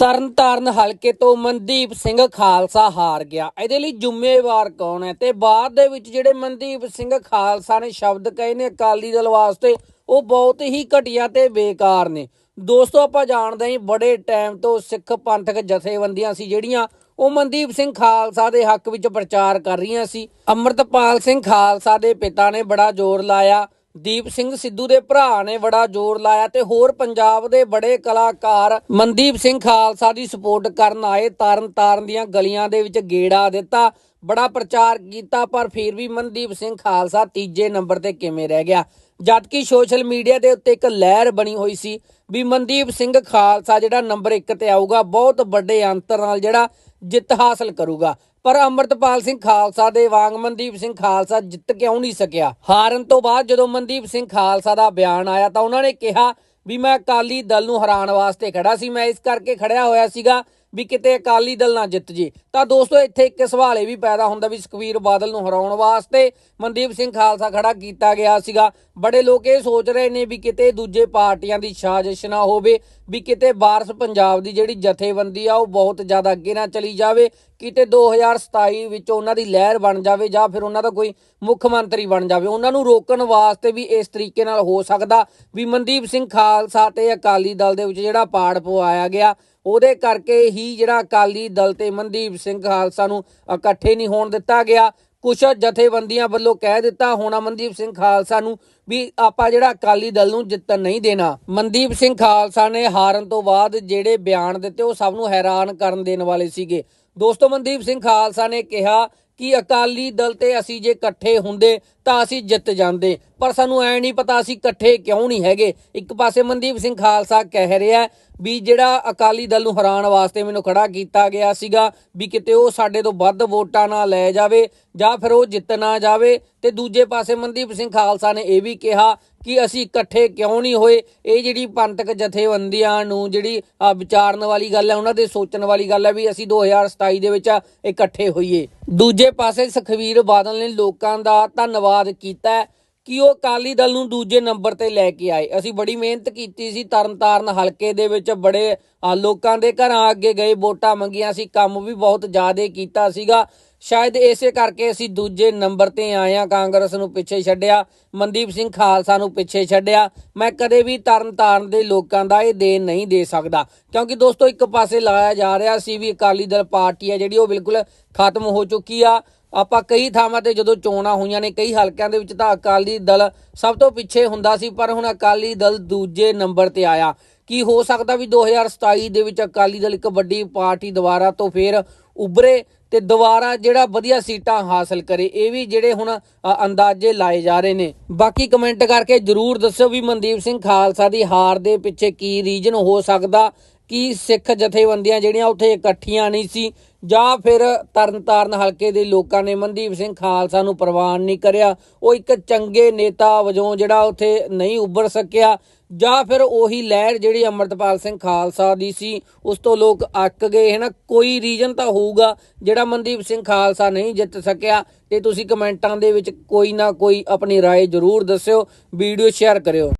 ਤਰਨਤਾਰਨ ਹਲਕੇ ਤੋਂ ਮਨਦੀਪ ਸਿੰਘ ਖਾਲਸਾ ਹਾਰ ਗਿਆ। ਇਹਦੇ ਲਈ ਜ਼ਿੰਮੇਵਾਰ ਕੌਣ ਹੈ? ਤੇ ਬਾਅਦ ਦੇ ਵਿੱਚ ਜਿਹੜੇ ਮਨਦੀਪ ਸਿੰਘ ਖਾਲਸਾ ਨੇ ਸ਼ਬਦ ਕਹੇ ਨੇ ਅਕਾਲੀ ਦਲ ਵਾਸਤੇ, ਉਹ ਬਹੁਤ ਹੀ ਘਟੀਆ ਤੇ ਬੇਕਾਰ ਨੇ। ਦੋਸਤੋ, ਆਪਾਂ ਜਾਣਦੇ ਹਾਂ ਬੜੇ ਟਾਈਮ ਤੋਂ ਸਿੱਖ ਪੰਥਕ ਜਥੇਬੰਦੀਆਂ ਸੀ ਜਿਹੜੀਆਂ, ਉਹ ਮਨਦੀਪ ਸਿੰਘ ਖਾਲਸਾ ਦੇ ਹੱਕ ਵਿੱਚ ਪ੍ਰਚਾਰ ਕਰ ਰਹੀਆਂ ਸੀ। ਅੰਮ੍ਰਿਤਪਾਲ ਸਿੰਘ ਖਾਲਸਾ ਦੇ ਪਿਤਾ ਨੇ ਬੜਾ ਜ਼ੋਰ ਲਾਇਆ। ਦੀਪ ਸਿੰਘ ਸਿੱਧੂ ਦੇ ਭਰਾ ਨੇ ਬੜਾ ਜ਼ੋਰ ਲਾਇਆ ਤੇ ਹੋਰ ਪੰਜਾਬ ਦੇ ਬੜੇ ਕਲਾਕਾਰ ਮਨਦੀਪ ਸਿੰਘ ਖਾਲਸਾ ਦੀ ਸਪੋਰਟ ਕਰਨ ਆਏ ਤਾਰਨ ਤਾਰਨ ਦੀਆਂ ਗਲੀਆਂ ਦੇ ਵਿੱਚ ਗੇੜਾ ਦਿੱਤਾ, ਬੜਾ ਪ੍ਰਚਾਰ ਕੀਤਾ, ਪਰ ਫਿਰ ਵੀ ਮਨਦੀਪ ਸਿੰਘ ਖਾਲਸਾ ਤੀਜੇ ਨੰਬਰ ਤੇ ਕਿਵੇਂ ਰਹਿ ਗਿਆ? ਜਦਕਿ ਸੋਸ਼ਲ ਮੀਡੀਆ ਦੇ ਉੱਤੇ ਇੱਕ ਲਹਿਰ ਬਣੀ ਹੋਈ ਸੀ ਵੀ ਮਨਦੀਪ ਸਿੰਘ ਖਾਲਸਾ ਜਿਹੜਾ ਨੰਬਰ 1 ਤੇ ਆਊਗਾ, ਬਹੁਤ ਵੱਡੇ ਅੰਤਰ ਨਾਲ ਜਿਹੜਾ ਜਿੱਤ ਹਾਸਲ ਕਰੂਗਾ। ਪਰ ਅਮਰਤਪਾਲ ਸਿੰਘ ਖਾਲਸਾ ਦੇ ਵਾਂਗ ਮਨਦੀਪ ਸਿੰਘ ਖਾਲਸਾ ਜਿੱਤ ਕਿਉਂ ਨਹੀਂ ਸਕਿਆ? ਹਾਰਨ ਤੋਂ ਬਾਅਦ ਜਦੋਂ ਮਨਦੀਪ ਸਿੰਘ ਖਾਲਸਾ ਦਾ ਬਿਆਨ ਆਇਆ ਤਾਂ ਉਹਨਾਂ ਨੇ ਕਿਹਾ ਵੀ ਮੈਂ ਅਕਾਲੀ ਦਲ ਨੂੰ ਹਰਾਉਣ ਵਾਸਤੇ ਖੜਾ ਸੀ। ਮੈਂ ਇਸ ਕਰਕੇ ਖੜਿਆ ਹੋਇਆ ਸੀਗਾ ਵੀ ਕਿਤੇ ਅਕਾਲੀ ਦਲ ਨਾ ਜਿੱਤ ਜੇ। ਤਾਂ ਦੋਸਤੋ, ਇੱਥੇ ਇੱਕ ਸਵਾਲ ਇਹ ਵੀ ਪੈਦਾ ਹੁੰਦਾ ਵੀ ਸੁਖਵੀਰ ਬਾਦਲ ਨੂੰ ਹਰਾਉਣ ਵਾਸਤੇ ਮਨਦੀਪ ਸਿੰਘ ਖਾਲਸਾ ਖੜਾ ਕੀਤਾ ਗਿਆ ਸੀਗਾ। ਬੜੇ ਲੋਕ ਇਹ ਸੋਚ ਰਹੇ ਨੇ ਵੀ ਕਿਤੇ ਦੂਜੇ ਪਾਰਟੀਆਂ ਦੀ ਸਾਜ਼ਿਸ਼ ਨਾ ਹੋਵੇ। ਵੀ ਕਿਤੇ ਵਾਰਸ ਪੰਜਾਬ ਦੀ ਜਿਹੜੀ ਜਥੇਬੰਦੀ ਆ, ਉਹ ਬਹੁਤ ਜ਼ਿਆਦਾ ਅੱਗੇ ਨਾ ਚਲੀ ਜਾਵੇ, ਕਿਤੇ 2027 ਵਿੱਚ ਉਹਨਾਂ ਦੀ ਲਹਿਰ ਬਣ ਜਾਵੇ ਜਾਂ ਫਿਰ ਉਹਨਾਂ ਦਾ ਕੋਈ ਮੁੱਖ ਮੰਤਰੀ ਬਣ ਜਾਵੇ, ਉਹਨਾਂ ਨੂੰ ਰੋਕਣ ਵਾਸਤੇ ਵੀ ਇਸ ਤਰੀਕੇ ਨਾਲ ਹੋ ਸਕਦਾ। ਵੀ ਮਨਦੀਪ ਸਿੰਘ ਖਾਲਸਾ ਤੇ ਅਕਾਲੀ ਦਲ ਦੇ ਵਿੱਚ ਜਿਹੜਾ ਪਾੜ ਪਵਾਇਆ ਗਿਆ, ਉਹਦੇ ਕਰਕੇ ਹੀ ਜਿਹੜਾ ਅਕਾਲੀ ਦਲ ਤੇ ਮਨਦੀਪ ਸਿੰਘ ਖਾਲਸਾ ਨੂੰ ਇਕੱਠੇ ਨਹੀਂ ਹੋਣ ਦਿੱਤਾ ਗਿਆ। ਕੁਝ ਜਥੇਬੰਦੀਆਂ ਵੱਲੋਂ ਕਹਿ ਦਿੱਤਾ, ਹੋਣਾ ਮਨਦੀਪ ਸਿੰਘ ਖਾਲਸਾ ਨੂੰ ਵੀ ਆਪਾਂ ਜਿਹੜਾ ਅਕਾਲੀ ਦਲ ਨੂੰ ਜਿੱਤਣ ਨਹੀਂ ਦੇਣਾ। ਮਨਦੀਪ ਸਿੰਘ ਖਾਲਸਾ ਨੇ ਹਾਰਨ ਤੋਂ ਬਾਅਦ ਜਿਹੜੇ ਬਿਆਨ ਦਿੱਤੇ, ਉਹ ਸਭ ਨੂੰ ਹੈਰਾਨ ਕਰਨ ਦੇਣ ਵਾਲੇ ਸੀਗੇ। ਦੋਸਤੋ, ਮਨਦੀਪ ਸਿੰਘ ਖਾਲਸਾ ਨੇ ਕਿਹਾ ਕਿ ਅਕਾਲੀ ਦਲ ਤੇ ਅਸੀਂ ਜੇ ਇਕੱਠੇ ਹੁੰਦੇ ਤਾਂ ਅਸੀਂ ਜਿੱਤ ਜਾਂਦੇ। ਪਰ ਸਾਨੂੰ ਐ ਨਹੀਂ ਪਤਾ ਅਸੀਂ ਇਕੱਠੇ ਕਿਉਂ ਨਹੀਂ ਹੈਗੇ। ਇੱਕ ਪਾਸੇ ਮਨਦੀਪ ਸਿੰਘ ਖਾਲਸਾ ਕਹਿ ਰਿਹਾ ਵੀ ਜਿਹੜਾ ਅਕਾਲੀ ਦਲ ਨੂੰ ਹਰਾਉਣ ਵਾਸਤੇ ਮੈਨੂੰ ਖੜਾ ਕੀਤਾ ਗਿਆ ਸੀਗਾ ਵੀ ਕਿਤੇ ਉਹ ਸਾਡੇ ਤੋਂ ਵੱਧ ਵੋਟਾਂ ਨਾ ਲੈ ਜਾਵੇ ਜਾਂ ਫਿਰ ਉਹ ਜਿੱਤ ਨਾ ਜਾਵੇ। ਤੇ ਦੂਜੇ ਪਾਸੇ ਮਨਦੀਪ ਸਿੰਘ ਖਾਲਸਾ ਨੇ ਇਹ ਵੀ ਕਿਹਾ ਕਿ ਅਸੀਂ ਇਕੱਠੇ ਕਿਉਂ ਨਹੀਂ ਹੋਏ। ਇਹ ਜਿਹੜੀ ਪੰਥਕ ਜਥੇਬੰਦੀਆਂ ਨੂੰ ਜਿਹੜੀ ਵਿਚਾਰਨ ਵਾਲੀ ਗੱਲ ਹੈ, ਉਹਨਾਂ ਦੇ ਸੋਚਣ ਵਾਲੀ ਗੱਲ ਹੈ ਵੀ ਅਸੀਂ 2027 ਦੇ ਵਿੱਚ ਇਕੱਠੇ ਹੋਈਏ। ਦੂਜੇ ਪਾਸੇ ਸੁਖਵੀਰ ਬਾਦਲ ਨੇ ਲੋਕਾਂ ਦਾ ਧੰਨਵਾਦ ਕੀਤਾ ਕਿ ਉਹ ਅਕਾਲੀ ਦਲ ਨੂੰ ਦੂਜੇ ਨੰਬਰ ਤੇ ਲੈ ਕੇ ਆਏ। ਅਸੀਂ ਬੜੀ ਮਿਹਨਤ ਕੀਤੀ ਸੀ। ਤਰਨਤਾਰਨ ਹਲਕੇ ਦੇ ਵਿੱਚ ਬੜੇ ਲੋਕਾਂ ਦੇ ਘਰਾਂ ਅੱਗੇ ਗਏ, ਵੋਟਾਂ ਮੰਗੀਆਂ ਸੀ। ਕੰਮ ਵੀ ਬਹੁਤ ਜ਼ਿਆਦਾ ਕੀਤਾ ਸੀਗਾ। ਸ਼ਾਇਦ ਇਸੇ ਕਰਕੇ ਅਸੀਂ ਦੂਜੇ ਨੰਬਰ ਤੇ ਆਏ ਆ ਕਾਂਗਰਸ ਨੂੰ ਪਿੱਛੇ ਛੱਡਿਆ, ਮਨਦੀਪ ਸਿੰਘ ਖਾਲਸਾ ਨੂੰ ਪਿੱਛੇ ਛੱਡਿਆ। ਮੈਂ ਕਦੇ ਵੀ ਤਰਨਤਾਰਨ ਦੇ ਲੋਕਾਂ ਦਾ ਇਹ ਦੇਣ ਨਹੀਂ ਦੇ ਸਕਦਾ। ਕਿਉਂਕਿ ਦੋਸਤੋ, ਇੱਕ ਪਾਸੇ ਲਾਇਆ ਜਾ ਰਿਹਾ ਸੀ ਵੀ ਅਕਾਲੀ ਦਲ ਪਾਰਟੀ ਹੈ ਜਿਹੜੀ, ਉਹ ਬਿਲਕੁਲ ਖਤਮ ਹੋ ਚੁੱਕੀ ਆ। ਆਪਾਂ ਕਈ ਥਾਵਾਂ ਤੇ ਜਦੋਂ ਚੋਣਾਂ ਹੋਈਆਂ ਨੇ, ਕਈ ਹਲਕਿਆਂ ਦੇ ਵਿੱਚ ਤਾਂ ਅਕਾਲੀ ਦਲ ਸਭ ਤੋਂ ਪਿੱਛੇ ਹੁੰਦਾ ਸੀ, ਪਰ ਹੁਣ ਅਕਾਲੀ ਦਲ ਦੂਜੇ ਨੰਬਰ ਤੇ ਆਇਆ। ਕੀ ਹੋ ਸਕਦਾ ਵੀ 2027 ਦੇ ਵਿੱਚ ਅਕਾਲੀ ਦਲ ਇੱਕ ਵੱਡੀ ਪਾਰਟੀ ਦੁਬਾਰਾ ਤੋਂ ਫੇਰ ਉਭਰੇ? ਤੇ ਦੁਬਾਰਾ ਜਿਹੜਾ ਵਧੀਆ ਸੀਟਾਂ ਹਾਸਲ ਕਰੇ, ਇਹ ਵੀ ਜਿਹੜੇ ਹੁਣ ਅੰਦਾਜ਼ੇ ਲਾਏ ਜਾ ਰਹੇ ਨੇ। ਬਾਕੀ ਕਮੈਂਟ ਕਰਕੇ ਜਰੂਰ ਦੱਸੋ ਵੀ ਮਨਦੀਪ ਸਿੰਘ ਖਾਲਸਾ ਦੀ ਹਾਰ ਦੇ ਪਿੱਛੇ ਕੀ ਰੀਜਨ ਹੋ ਸਕਦਾ ਕਿ ਸਿੱਖ ਜਥੇਬੰਦੀਆਂ ਜਿਹੜੀਆਂ ਉੱਥੇ ਇਕੱਠੀਆਂ ਨਹੀਂ ਸੀ ਜਾਂ ਫਿਰ ਤਰਨਤਾਰਨ ਹਲਕੇ ਦੇ ਲੋਕਾਂ ਨੇ ਮਨਦੀਪ ਸਿੰਘ ਖਾਲਸਾ ਨੂੰ ਪ੍ਰਵਾਨ ਨਹੀਂ ਕਰਿਆ ਉਹ ਇੱਕ ਚੰਗੇ ਨੇਤਾ ਵਜੋਂ ਜਿਹੜਾ ਉੱਥੇ ਨਹੀਂ ਉੱਭਰ ਸਕਿਆ ਜਾਂ ਫਿਰ ਉਹੀ ਲਹਿਰ ਜਿਹੜੀ ਅਮਰਤਪਾਲ ਸਿੰਘ ਖਾਲਸਾ ਦੀ ਸੀ ਉਸ ਤੋਂ ਲੋਕ ਅੱਕ ਗਏ ਹੈ ਨਾ ਕੋਈ ਰੀਜਨ ਤਾਂ ਹੋਊਗਾ ਜਿਹੜਾ ਮਨਦੀਪ ਸਿੰਘ ਖਾਲਸਾ ਨਹੀਂ ਜਿੱਤ ਸਕਿਆ ਤੇ ਤੁਸੀਂ ਕਮੈਂਟਾਂ ਦੇ ਵਿੱਚ ਕੋਈ ਨਾ ਕੋਈ ਆਪਣੀ رائے ਜ਼ਰੂਰ ਦੱਸਿਓ ਵੀਡੀਓ ਸ਼ੇਅਰ ਕਰਿਓ